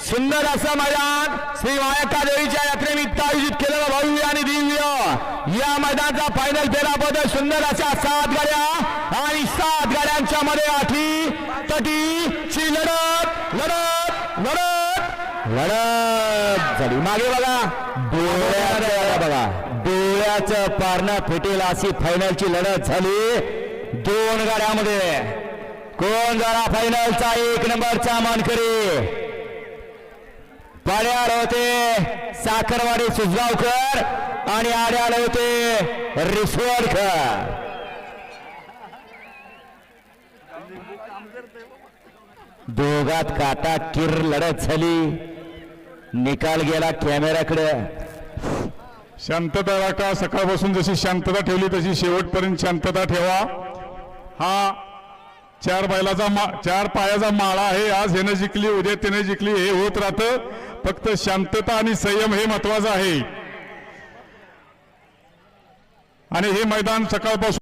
सुंदर असं मैदान श्री मायका देवीच्या यात्रेनिमित्त आयोजित केलेलं भव्य आणि दिव्य. या मैदानाचा फायनल फेराबद्दल सुंदर अशा सात गाड्या आणि सात गाड्यांच्या मध्ये आठी तटीची लढत लढत लढत लढत. झाली मागे बघा. डोळ्याचं बघा. डोळ्याचं पारणं फिटेल अशी फायनलची लढत झाली. दोन गाड्यामध्ये. कोण जरा फायनलचा एक नंबरचा मानकरी. पाड्याला होते. साखरवाडी सुजगावकर आणि आड्याला होते रिसवडकर दोघात काटा किर लढत झाली. निकाल गेला कॅमेऱ्याकडे. शांतता राखा. सकाळपासून जशी शांतता ठेवली तशी शेवटपर्यंत शांतता ठेवा. हा चार बैलाचा मा चार पायाचा माळा आहे. आज ह्यानं जिंकली उद्या त्याने जिंकली हे होत राहतं. फक्त शांतता आणि संयम हे महत्वाचं आहे. आणि हे मैदान सकाळपासून